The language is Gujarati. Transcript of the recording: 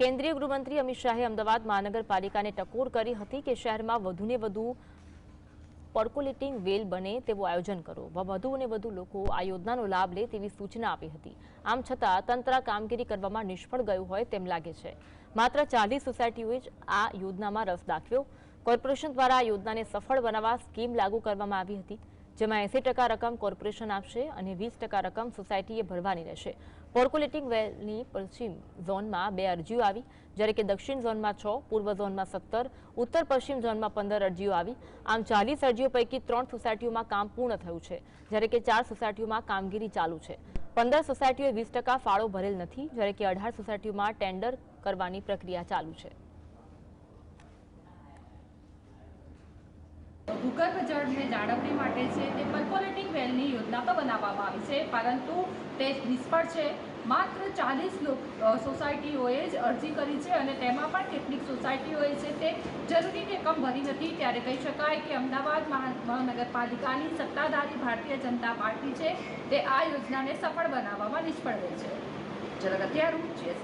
કેન્દ્રીય ગૃહમંત્રી અમિત શાહે અમદાવાદ મહાનગરપાલિકાને ટકોર કરી હતી કે શહેરમાં વધુને વધુ પર્કોલેટિંગ વેલ બને તેવું આયોજન કરો. વધુ અને વધુ લોકો આ યોજનાનો લાભ લે તેવી સૂચના આપી હતી. આમ છતાં તંત્ર કામગીરી કરવામાં નિષ્ફળ ગયું હોય તેમ લાગે છે. માત્ર ચાલીસ સોસાયટીઓએ જ આ યોજનામાં રસ દાખવ્યો. કોર્પોરેશન દ્વારા આ યોજનાને સફળ બનાવવા સ્કીમ લાગુ કરવામાં આવી હતી. જેમાં એસી ટકા રકમ કોર્પોરેશન આપશે અને વીસ ટકા રકમ સોસાયટીએ ભરવાની રહેશે. પોર્કોલેટિંગ વેલની પશ્ચિમ ઝોનમાં બે અરજીઓ આવી, જ્યારે કે દક્ષિણ ઝોનમાં છ, પૂર્વ ઝોનમાં સત્તર, ઉત્તર પશ્ચિમ ઝોનમાં પંદર અરજીઓ આવી. આમ ચાલીસ અરજીઓ પૈકી ત્રણ સોસાયટીઓમાં કામ પૂર્ણ થયું છે, જ્યારે કે ચાર સોસાયટીઓમાં કામગીરી ચાલુ છે. પંદર સોસાયટીઓએ વીસ ટકા ફાળો ભરેલ નથી, જ્યારે કે અઢાર સોસાયટીઓમાં ટેન્ડર કરવાની પ્રક્રિયા ચાલુ છે. ભૂગર્ભ જળને જાળવણી માટે છે તે પર્કોલેટિંગ વેલની યોજના તો બનાવવામાં આવી છે, પરંતુ તે નિષ્ફળ છે. માત્ર ચાલીસ સોસાયટીઓએ જ અરજી કરી છે અને તેમાં પણ કેટલીક સોસાયટીઓએ છે તે જરૂરી રકમ ભરી નથી. ત્યારે કહી શકાય કે અમદાવાદ મહા- મહાનગરપાલિકાની સત્તાધારી ભારતીય જનતા પાર્ટી છે, તે આ યોજનાને સફળ બનાવવામાં નિષ્ફળ રહી છે.